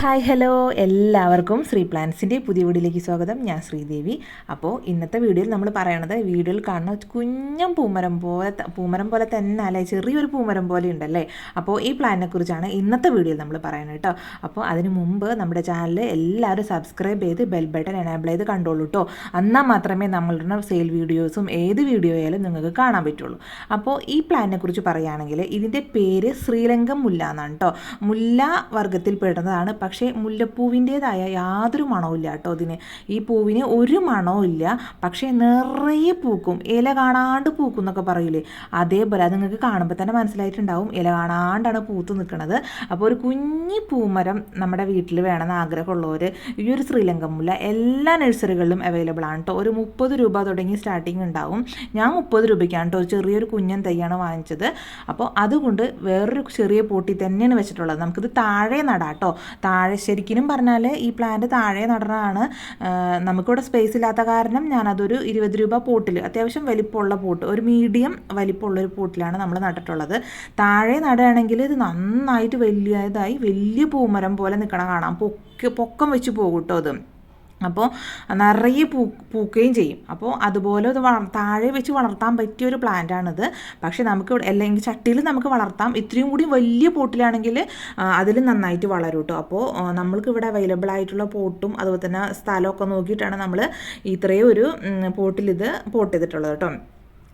Hi hello. എല്ലാവർക്കും ശ്രീ പ്ലാൻസിന്റെ പുതിയ വീഡിയോയിലേക്ക് സ്വാഗതം. ഞാൻ ശ്രീദേവി. അപ്പോൾ ഇന്നത്തെ വീഡിയോയിൽ നമ്മൾ പറയണത് വീഡിയോയിൽ കാണുന്ന കുഞ്ഞം പൂമരം പോലെ പൂമരം പോലെ തന്നെ അല്ലേ? ചെറിയൊരു പൂമരം പോലെ ഉണ്ടല്ലേ? അപ്പോൾ ഈ പ്ലാനിനെ കുറിച്ചാണ് ഇന്നത്തെ വീഡിയോയിൽ നമ്മൾ പറയുന്നത് കേട്ടോ. അപ്പോൾ അതിന് മുമ്പ് നമ്മുടെ ചാനൽ എല്ലാവരും സബ്സ്ക്രൈബ് ചെയ്ത് ബെൽ ബട്ടൺ എനേബിൾ ചെയ്ത് കണ്ടോളൂ കേട്ടോ. എന്നാൽ മാത്രമേ നമ്മളുടെ സെയിൽ വീഡിയോസും ഏത് വീഡിയോ ആയാലും നിങ്ങൾക്ക് കാണാൻ പറ്റുള്ളൂ. അപ്പോൾ ഈ പ്ലാനിനെ കുറിച്ച് പറയുകയാണെങ്കിൽ ഇതിന്റെ പേര് ശ്രീലങ്കം മുല്ല എന്നാണ് കേട്ടോ. മുല്ല വർഗത്തിൽ പെടുന്നതാണ് പക്ഷേ മുല്ലപ്പൂവിന്റേതായ യാതൊരു മണവും ഇല്ല കേട്ടോ ഇതിന് ഈ പൂവിന് ഒരു മണവും ഇല്ല. പക്ഷേ നിറയെ പൂക്കും. ഇല കാണാണ്ട് പൂക്കും എന്നൊക്കെ പറയില്ലേ അതേപോലെ അത് നിങ്ങൾക്ക് കാണുമ്പോൾ തന്നെ മനസ്സിലായിട്ടുണ്ടാവും. ഇല കാണാണ്ടാണ് പൂത്ത് നിൽക്കുന്നത് അപ്പോൾ ഒരു കുഞ്ഞി പൂമരം നമ്മുടെ വീട്ടിൽ വേണമെന്ന് ആഗ്രഹമുള്ളവർ ഈ ഒരു ശ്രീലങ്കൻ മുല്ല എല്ലാ നഴ്സറികളിലും അവൈലബിൾ ആണ് കേട്ടോ. ഒരു മുപ്പത് രൂപ തുടങ്ങി സ്റ്റാർട്ടിങ് ഉണ്ടാവും. ഞാൻ മുപ്പത് രൂപയ്ക്കാണ് കേട്ടോ ചെറിയൊരു കുഞ്ഞൻ തൈയാണ് വാങ്ങിച്ചത്. അപ്പോൾ അതുകൊണ്ട് വേറൊരു ചെറിയ പോട്ടി തന്നെയാണ് വെച്ചിട്ടുള്ളത്. നമുക്കിത് താഴെ നടാം കേട്ടോ. താഴെ ശരിക്കും പറഞ്ഞാൽ ഈ പ്ലാന്റ് താഴെ നടണതാണ് നമുക്കിവിടെ സ്പേസ് ഇല്ലാത്ത കാരണം ഞാനതൊരു ഇരുപത് രൂപ പോട്ടിൽ അത്യാവശ്യം വലിപ്പമുള്ള പോട്ട് ഒരു മീഡിയം വലിപ്പമുള്ള ഒരു പോട്ടിലാണ് നമ്മൾ നട്ടിട്ടുള്ളത്. താഴെ നടുകയാണെങ്കിൽ ഇത് നന്നായിട്ട് വലിയതായി വലിയ പൂമരം പോലെ നിൽക്കണം കാണാം. പൊക്ക പൊക്കം വെച്ച് പോകും കേട്ടോ അത് അപ്പോൾ നിറയെ പൂ പൂക്കുകയും ചെയ്യും. അപ്പോൾ അതുപോലെ ഇത് വളർ താഴെ വെച്ച് വളർത്താൻ പറ്റിയ ഒരു പ്ലാന്റാണിത് പക്ഷേ നമുക്ക് അല്ലെങ്കിൽ ചട്ടിയിൽ നമുക്ക് വളർത്താം. ഇത്രയും കൂടി വലിയ പോട്ടിലാണെങ്കിൽ അതിൽ നന്നായിട്ട് വളരും കേട്ടോ. അപ്പോൾ നമ്മൾക്ക് ഇവിടെ അവൈലബിൾ ആയിട്ടുള്ള പോട്ടും അതുപോലെ തന്നെ സ്ഥലമൊക്കെ നോക്കിയിട്ടാണ് നമ്മൾ ഇത്രയും ഒരു പോട്ടിൽ ഇത് പോട്ട് ചെയ്തിട്ടുള്ളത് കേട്ടോ.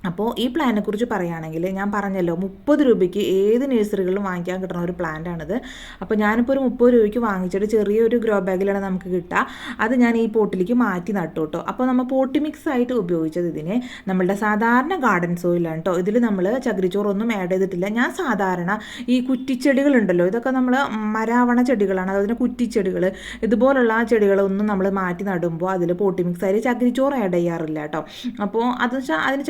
അപ്പോൾ ഈ പ്ലാനിനെ കുറിച്ച് പറയുകയാണെങ്കിൽ ഞാൻ പറഞ്ഞല്ലോ മുപ്പത് രൂപയ്ക്ക് ഏത് നഴ്സറികളിലും വാങ്ങിക്കാൻ കിട്ടുന്ന ഒരു പ്ലാന്റാണിത് അപ്പോൾ ഞാനിപ്പോൾ ഒരു മുപ്പത് രൂപയ്ക്ക് വാങ്ങിച്ചിട്ട് ചെറിയൊരു ഗ്രോ ബാഗിലാണ് നമുക്ക് കിട്ടുക അത് ഞാൻ ഈ പോട്ടിലേക്ക് മാറ്റി നട്ടു കേട്ടോ അപ്പോൾ നമ്മൾ പോട്ടി മിക്സ് ആയിട്ട് ഉപയോഗിച്ചത് ഇതിനെ നമ്മളുടെ സാധാരണ ഗാർഡൻ സോയിലാണ് കേട്ടോ ഇതിൽ നമ്മൾ ചകിരിച്ചോറൊന്നും ആഡ് ചെയ്തിട്ടില്ല. ഞാൻ സാധാരണ ഈ കുറ്റിച്ചെടികളുണ്ടല്ലോ ഇതൊക്കെ നമ്മൾ മരാവണ ചെടികളാണ്. അതുപോലെ കുറ്റിച്ചെടികൾ ഇതുപോലുള്ള ചെടികളൊന്നും നമ്മൾ മാറ്റി നടുമ്പോൾ അതിൽ പോട്ടി മിക്സ് ആയിട്ട് ചകിരിച്ചോറ് ആഡ് ചെയ്യാറില്ല കേട്ടോ അപ്പോൾ അതെന്ന് വെച്ചാൽ അതിന്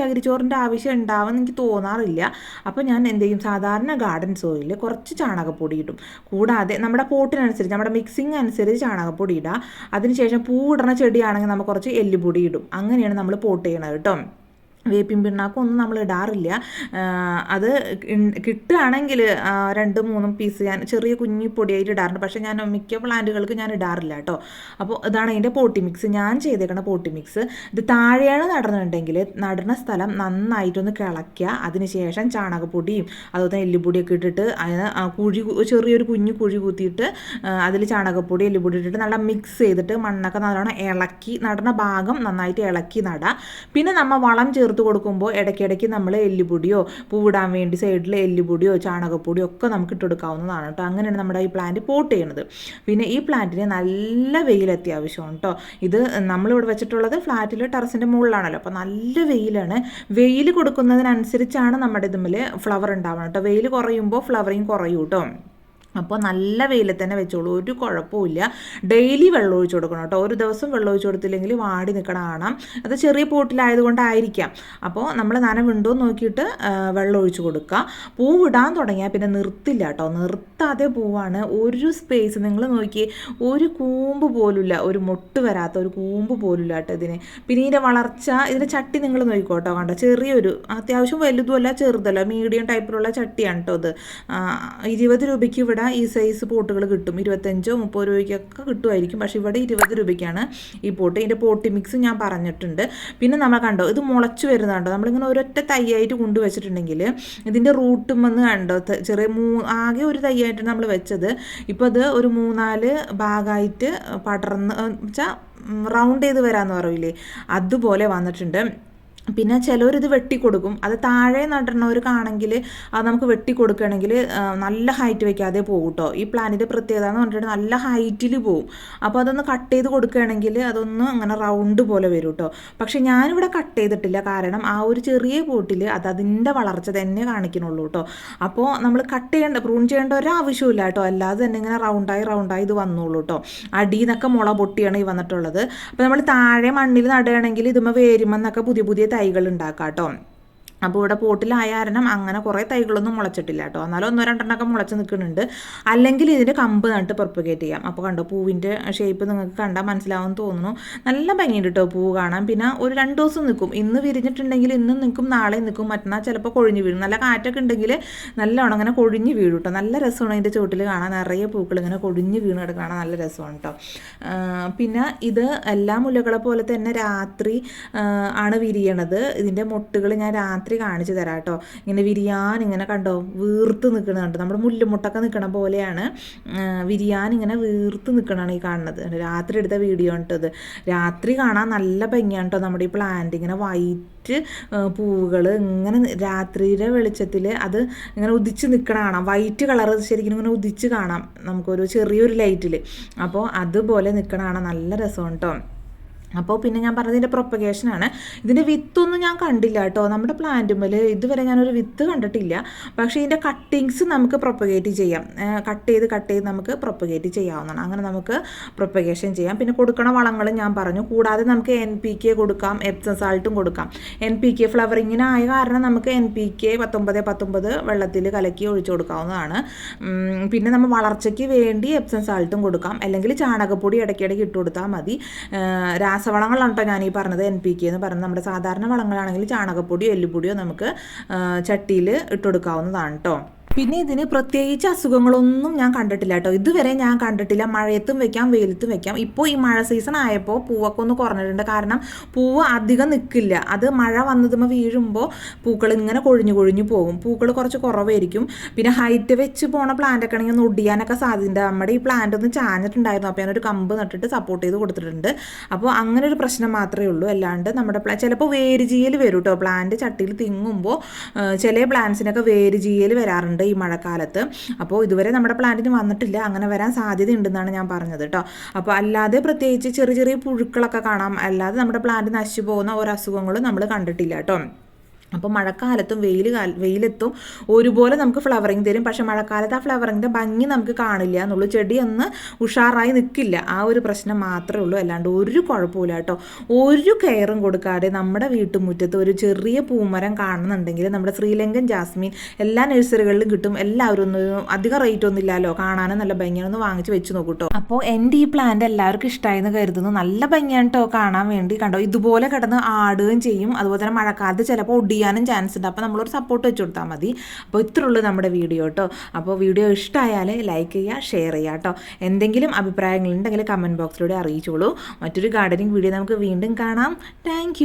ചകിരിച്ചോറിന്റെ ആവശ്യം ഉണ്ടാവുമെന്ന് എനിക്ക് തോന്നാറില്ല. അപ്പോൾ ഞാൻ എന്ത് ചെയ്യും? സാധാരണ ഗാർഡൻ സോയിൽ കുറച്ച് ചാണകപ്പൊടി ഇടും. കൂടാതെ നമ്മുടെ പോട്ടിനനുസരിച്ച് നമ്മുടെ മിക്സിങ് അനുസരിച്ച് ചാണകപ്പൊടി ഇടുക അതിനുശേഷം പൂവിടുന്ന ചെടിയാണെങ്കിൽ നമ്മൾ കുറച്ച് എല്ലുപൊടി ഇടും. അങ്ങനെയാണ് നമ്മൾ പോട്ട് ചെയ്യണത് കേട്ടോ. വേപ്പിൻ പിണ്ണാക്കും ഒന്നും നമ്മൾ ഇടാറില്ല. അത് കിട്ടുകയാണെങ്കിൽ രണ്ട് മൂന്നും പീസ് ഞാൻ ചെറിയ കുഞ്ഞി പൊടിയായിട്ട് ഇടാറുണ്ട്. പക്ഷേ ഞാൻ മിക്ക പ്ലാന്റുകൾക്ക് ഞാൻ ഇടാറില്ല കേട്ടോ. അപ്പോൾ ഇതാണ് അതിന്റെ പോട്ടി മിക്സ് ഞാൻ ചെയ്തേക്കണ പോട്ടി മിക്സ് ഇത് താഴെയാണ് നടന്നിട്ടുണ്ടെങ്കിൽ നടുന്ന സ്ഥലം നന്നായിട്ടൊന്ന് കിളയ്ക്കുക. അതിനുശേഷം ചാണകപ്പൊടിയും അതുപോലെ എല്ലുപൊടിയൊക്കെ ഇട്ടിട്ട് അതിന് കുഴി ചെറിയൊരു കുഞ്ഞു കുഴി കുത്തിയിട്ട് അതിൽ ചാണകപ്പൊടി എല്ലുപൊടി ഇട്ടിട്ട് നല്ല മിക്സ് ചെയ്തിട്ട് മണ്ണൊക്കെ നല്ലോണം ഇളക്കി നടുന്ന ഭാഗം നന്നായിട്ട് ഇളക്കി നടാം. പിന്നെ നമ്മൾ വളം ചേർത്ത് കൊടുക്കുമ്പോൾ ഇടയ്ക്കിടയ്ക്ക് നമ്മൾ എല്ലുപൊടിയോ പൂവിടാൻ വേണ്ടി സൈഡിൽ എല്ലുപൊടിയോ ചാണകപ്പൊടിയോ ഒക്കെ നമുക്ക് ഇട്ട് കൊടുക്കാവുന്നതാണ് കേട്ടോ. അങ്ങനെയാണ് നമ്മുടെ ഈ പ്ലാന്റ് പോട്ട് ചെയ്യുന്നത് പിന്നെ ഈ പ്ലാന്റിന് നല്ല വെയിൽ അത്യാവശ്യമാണ് കേട്ടോ. ഇത് നമ്മളിവിടെ വെച്ചിട്ടുള്ളത് ഫ്ലാറ്റിൽ ടെറസിന്റെ മുകളിലാണല്ലോ. അപ്പോൾ നല്ല വെയിലാണ്. വെയിൽ കൊടുക്കുന്നതിനനുസരിച്ചാണ് നമ്മുടെ ഇതുമ്മൽ ഫ്ലവർ ഉണ്ടാവുന്നത് കേട്ടോ. വെയിൽ കുറയുമ്പോൾ ഫ്ലവറിങ് കുറയും കേട്ടോ. അപ്പോൾ നല്ല വെയിലിൽ തന്നെ വെച്ചോളൂ. ഒരു കുഴപ്പമില്ല ഡെയിലി വെള്ളം ഒഴിച്ചു കൊടുക്കണം കേട്ടോ. ഒരു ദിവസം വെള്ളം ഒഴിച്ചു കൊടുത്തില്ലെങ്കിൽ വാടി നിൽക്കണ കാണാം. അത് ചെറിയ പോട്ടിലായതുകൊണ്ടായിരിക്കാം. അപ്പോൾ നമ്മൾ നനവുണ്ടോ വിണ്ടോ നോക്കിയിട്ട് വെള്ളം ഒഴിച്ചു കൊടുക്കുക പൂവിടാൻ തുടങ്ങിയാൽ പിന്നെ നിർത്തില്ല കേട്ടോ. നിർത്താതെ പൂവാണ് ഒരു സ്പേസ് നിങ്ങൾ നോക്കി ഒരു കൂമ്പ് പോലുമില്ല. ഒരു മൊട്ട് വരാത്ത ഒരു കൂമ്പ് പോലുമില്ല കേട്ടോ ഇതിന്. പിന്നെ ഇതിന്റെ വളർച്ച ഇതിന്റെ ചട്ടി നിങ്ങൾ നോക്കിക്കോട്ടോ കണ്ടോ? ചെറിയൊരു അത്യാവശ്യം വലുതുമല്ല ചെറുതല്ല. മീഡിയം ടൈപ്പിലുള്ള ചട്ടിയാണ് കേട്ടോ ഇത്. ഇരുപത് രൂപയ്ക്ക് ഇവിടെ ഈ സൈസ് പോട്ടുകൾ കിട്ടും. ഇരുപത്തഞ്ചോ മുപ്പത് രൂപയ്ക്കൊക്കെ കിട്ടുമായിരിക്കും. പക്ഷേ ഇവിടെ ഇരുപത് രൂപയ്ക്കാണ് ഈ പോട്ട്. ഇതിന്റെ പോട്ടി മിക്സ് ഞാൻ പറഞ്ഞിട്ടുണ്ട്. പിന്നെ നമ്മൾ കണ്ടോ ഇത് മുളച്ച് വരുന്നുണ്ടോ നമ്മളിങ്ങനെ ഒരൊറ്റ തൈയായിട്ട് കൊണ്ടുവച്ചിട്ടുണ്ടെങ്കിൽ ഇതിന്റെ റൂട്ടും വന്ന് കണ്ടോ ചെറിയ മൂ ആകെ ഒരു തൈയായിട്ട് നമ്മൾ വെച്ചത്. ഇപ്പോൾ അത് ഒരു മൂന്നാൽ ഭാഗമായിട്ട് പടർന്ന് വെച്ചാൽ റൗണ്ട് ചെയ്ത് വരാമെന്ന് പറയില്ലേ? അതുപോലെ വന്നിട്ടുണ്ട്. പിന്നെ ചിലവരിത് വെട്ടിക്കൊടുക്കും. അത് താഴെ നടണവർക്കാണെങ്കിൽ അത് നമുക്ക് വെട്ടിക്കൊടുക്കുകയാണെങ്കിൽ നല്ല ഹൈറ്റ് വയ്ക്കാതെ പോകും കേട്ടോ ഈ പ്ലാനിന്റെ പ്രത്യേകത എന്ന് പറഞ്ഞിട്ട് നല്ല ഹൈറ്റിൽ പോവും. അപ്പോൾ അതൊന്ന് കട്ട് ചെയ്ത് കൊടുക്കുകയാണെങ്കിൽ അതൊന്ന് അങ്ങനെ റൗണ്ട് പോലെ വരും കേട്ടോ പക്ഷേ ഞാനിവിടെ കട്ട് ചെയ്തിട്ടില്ല. കാരണം ആ ഒരു ചെറിയ പോട്ടിൽ അത് അതിന്റെ വളർച്ച തന്നെ കാണിക്കണുള്ളൂ കേട്ടോ അപ്പോൾ നമ്മൾ കട്ട് ചെയ്യേണ്ട പ്രൂൺ ചെയ്യേണ്ട ഒരാവശ്യമില്ല കേട്ടോ അല്ലാതെ തന്നെ ഇങ്ങനെ റൗണ്ടായി റൗണ്ടായി ഇത് വന്നോളൂ കേട്ടോ അടിയിൽ നിന്നൊക്കെ മുള പൊട്ടിയാണ് ഈ വന്നിട്ടുള്ളത്. അപ്പോൾ നമ്മൾ താഴെ മണ്ണിൽ നടുകയാണെങ്കിൽ ഇതുമ്പോൾ വേരുമെന്നൊക്കെ പുതിയ പുതിയ തൈകൾ ഉണ്ടാക്കാം കേട്ടോ അപ്പോൾ ഇവിടെ പോട്ടിലായ കാരണം അങ്ങനെ കുറേ തൈകളൊന്നും മുളച്ചിട്ടില്ല കേട്ടോ. എന്നാലും ഒന്നോ രണ്ടെണ്ണമൊക്കെ മുളച്ച് നിൽക്കുന്നുണ്ട്. അല്ലെങ്കിൽ ഇതിന്റെ കമ്പ് നട്ട് പ്രൊപ്പഗേറ്റ് ചെയ്യാം. അപ്പോൾ കണ്ടോ പൂവിന്റെ ഷേപ്പ് നിങ്ങൾക്ക് കണ്ടാൽ മനസ്സിലാവും തോന്നുന്നു. നല്ല ഭംഗിയുണ്ട് കേട്ടോ പൂവ് കാണാം പിന്നെ ഒരു രണ്ട് ദിവസം നിൽക്കും. ഇന്ന് വിരിഞ്ഞിട്ടുണ്ടെങ്കിൽ ഇന്ന് നിൽക്കും നാളെ നിൽക്കും മറ്റന്നാൾ ചിലപ്പോൾ കൊഴിഞ്ഞ് വീഴും. നല്ല കാറ്റൊക്കെ ഉണ്ടെങ്കിൽ നല്ലോണം അങ്ങനെ കൊഴിഞ്ഞ് വീഴും കേട്ടോ. നല്ല രസമാണ് അതിന്റെ ചുവട്ടിൽ കാണാൻ. നിറയെ പൂക്കൾ ഇങ്ങനെ കൊഴിഞ്ഞ് വീണ് കാണാൻ നല്ല രസമാണ് കേട്ടോ. പിന്നെ ഇത് എല്ലാ മുല്ലകളെ പോലെ തന്നെ രാത്രി ആണ് വിരിയണത്. ഇതിന്റെ മുട്ടുകൾ ഞാൻ രാത്രി രാത്രി കാണിച്ചു തരാം കേട്ടോ ഇങ്ങനെ വിരിയാൻ ഇങ്ങനെ കണ്ടോ വീർത്ത് നിൽക്കണ കണ്ടോ? നമ്മുടെ മുല്ലുമുട്ടൊക്കെ നിൽക്കണ പോലെയാണ്. വിരിയാൻ ഇങ്ങനെ വീർത്ത് നിൽക്കണതാണ് ഈ കാണുന്നത്. രാത്രി എടുത്ത വീഡിയോ ഉണ്ടത് രാത്രി കാണാൻ നല്ല ഭംഗിയാണ് കേട്ടോ നമ്മുടെ ഈ പ്ലാന്റ് ഇങ്ങനെ വൈറ്റ് പൂവുകൾ ഇങ്ങനെ രാത്രിയിലെ വെളിച്ചത്തിൽ അത് ഇങ്ങനെ ഉദിച്ച് നിൽക്കണ കാണാം. വൈറ്റ് കളർ ശരിക്കും ഇങ്ങനെ ഉദിച്ച് കാണാം. നമുക്കൊരു ചെറിയൊരു ലൈറ്റിൽ അപ്പോൾ അതുപോലെ നിൽക്കണ കാണാൻ നല്ല രസമാണ് കേട്ടോ. അപ്പോൾ പിന്നെ ഞാൻ പറഞ്ഞത് ഇതിന്റെ പ്രൊപ്പഗേഷനാണ് ഇതിന്റെ വിത്തൊന്നും ഞാൻ കണ്ടില്ല കേട്ടോ. നമ്മുടെ പ്ലാന്റുമ്മൽ ഇതുവരെ ഞാനൊരു വിത്ത് കണ്ടിട്ടില്ല. പക്ഷേ ഇതിന്റെ കട്ടിങ്സ് നമുക്ക് പ്രൊപ്പഗേറ്റ് ചെയ്യാം. കട്ട് ചെയ്ത് കട്ട് ചെയ്ത് നമുക്ക് പ്രൊപ്പഗേറ്റ് ചെയ്യാവുന്നതാണ്. അങ്ങനെ നമുക്ക് പ്രൊപ്പഗേഷൻ ചെയ്യാം. പിന്നെ കൊടുക്കണ വളങ്ങളും ഞാൻ പറഞ്ഞു. കൂടാതെ നമുക്ക് എൻ പി കെ കൊടുക്കാം എപ്സം സാൾട്ടും കൊടുക്കാം. എൻ പി കെ ഫ്ലവറിങ്ങിനായ കാരണം നമുക്ക് എൻ പി കെ പത്തൊമ്പത് പത്തൊമ്പത് വെള്ളത്തിൽ കലക്കി ഒഴിച്ചു കൊടുക്കാവുന്നതാണ്. പിന്നെ നമ്മൾ വളർച്ചയ്ക്ക് വേണ്ടി എപ്സം സാൾട്ടും കൊടുക്കാം. അല്ലെങ്കിൽ ചാണകപ്പൊടി ഇടയ്ക്കിടയ്ക്ക് ഇട്ട് കൊടുത്താൽ മതി. രാസവളങ്ങളാണ് കേട്ടോ ഞാൻ ഈ പറഞ്ഞത് എൻ പി കെ എന്ന് പറയുന്നത് നമ്മുടെ സാധാരണ വളങ്ങളാണെങ്കിൽ ചാണകപ്പൊടിയോ എല്ലുപൊടിയോ നമുക്ക് ചട്ടിയിൽ ഇട്ടുകൊടുക്കാവുന്നതാണ് കേട്ടോ പിന്നെ ഇതിന് പ്രത്യേകിച്ച് അസുഖങ്ങളൊന്നും ഞാൻ കണ്ടിട്ടില്ല കേട്ടോ. ഇതുവരെ ഞാൻ കണ്ടിട്ടില്ല. മഴയത്തും വെക്കാം വെയിലത്തും വെക്കാം. ഇപ്പോൾ ഈ മഴ സീസൺ ആയപ്പോൾ പൂവൊക്കെ ഒന്ന് കുറഞ്ഞിട്ടുണ്ട്. കാരണം പൂവ് അധികം നിൽക്കില്ല അത് മഴ വന്നതുമ്പോൾ വീഴുമ്പോൾ പൂക്കൾ ഇങ്ങനെ കൊഴിഞ്ഞു കൊഴിഞ്ഞു പോകും. പൂക്കൾ കുറച്ച് കുറവായിരിക്കും. പിന്നെ ഹൈറ്റ് വെച്ച് പോണ പ്ലാന്റ് ഒക്കെ ആണെങ്കിൽ ഒന്ന് ഒടിയാനൊക്കെ സാധ്യത നമ്മുടെ ഈ പ്ലാന്റ് ഒന്ന് ചാഞ്ഞിട്ടുണ്ടായിരുന്നു. അപ്പോൾ ഞാനൊരു കമ്പ് നട്ടിട്ട് സപ്പോർട്ട് ചെയ്ത് കൊടുത്തിട്ടുണ്ട്. അപ്പോൾ അങ്ങനെ ഒരു പ്രശ്നം മാത്രമേ ഉള്ളൂ. അല്ലാണ്ട് നമ്മുടെ ചിലപ്പോൾ വേരുചീയൽ വരും കേട്ടോ. പ്ലാന്റ് ചട്ടിയിൽ തിങ്ങുമ്പോൾ ചില പ്ലാന്റ്സിനൊക്കെ വേരുചീയൽ വരാറുണ്ട്. ഈ മഴക്കാലത്ത്. അപ്പോൾ ഇതുവരെ നമ്മുടെ പ്ലാന്റിന് വന്നിട്ടില്ല. അങ്ങനെ വരാൻ സാധ്യത ഉണ്ടെന്നാണ് ഞാൻ പറഞ്ഞത് കേട്ടോ അപ്പോൾ അല്ലാതെ പ്രത്യേകിച്ച് ചെറിയ ചെറിയ പുഴുക്കളൊക്കെ കാണാം. അല്ലാതെ നമ്മുടെ പ്ലാന്റ് നശിച്ചു പോകുന്ന ഓരോ അസുഖങ്ങളും നമ്മൾ കണ്ടിട്ടില്ല കേട്ടോ അപ്പോൾ മഴക്കാലത്തും വെയിൽ കാല വെയിലെത്തും ഒരുപോലെ നമുക്ക് ഫ്ലവറിങ് തരും. പക്ഷേ മഴക്കാലത്ത് ആ ഫ്ലവറിങ്ങിന്റെ ഭംഗി നമുക്ക് കാണില്ല എന്നുള്ളൂ. ചെടി ഒന്ന് ഉഷാറായി നിൽക്കില്ല ആ ഒരു പ്രശ്നം മാത്രമേ ഉള്ളൂ. അല്ലാണ്ട് ഒരു കുഴപ്പമില്ല കേട്ടോ. ഒരു കെയറും കൊടുക്കാതെ നമ്മുടെ വീട്ടുമുറ്റത്ത് ഒരു ചെറിയ പൂമരം കാണുന്നുണ്ടെങ്കിൽ നമ്മുടെ ശ്രീലങ്കൻ ജാസ്മിൻ എല്ലാ നഴ്സറികളിലും കിട്ടും. എല്ലാവരും ഒന്നും അധികം റേറ്റ് ഒന്നും ഇല്ലല്ലോ കാണാനും നല്ല ഭംഗിയാണ്. ഒന്ന് വാങ്ങിച്ച് വെച്ച് നോക്കൂട്ടോ അപ്പോൾ എന്റെ ഈ പ്ലാന്റ് എല്ലാവർക്കും ഇഷ്ടമായെന്ന് കരുതുന്നു. നല്ല ഭംഗിയാണ് കേട്ടോ കാണാൻ വേണ്ടി. കണ്ടോ? ഇതുപോലെ കിടന്ന് ആടുകയും ചെയ്യും. അതുപോലെ തന്നെ മഴക്കാലത്ത് ചിലപ്പോൾ ഒടി ചെയ്യാനും ചാൻസ് ഉണ്ട്. അപ്പോൾ നമ്മളൊരു സപ്പോർട്ട് വെച്ച് കൊടുത്താൽ മതി. അപ്പോൾ ഇത്രയുള്ളൂ നമ്മുടെ വീഡിയോ കേട്ടോ അപ്പോൾ വീഡിയോ ഇഷ്ടമായാൽ ലൈക്ക് ചെയ്യുക ഷെയർ ചെയ്യുക കേട്ടോ എന്തെങ്കിലും അഭിപ്രായങ്ങളുണ്ടെങ്കിൽ കമന്റ് ബോക്സിലൂടെ അറിയിച്ചോളൂ. മറ്റൊരു ഗാർഡനിങ് വീഡിയോ നമുക്ക് വീണ്ടും കാണാം. താങ്ക്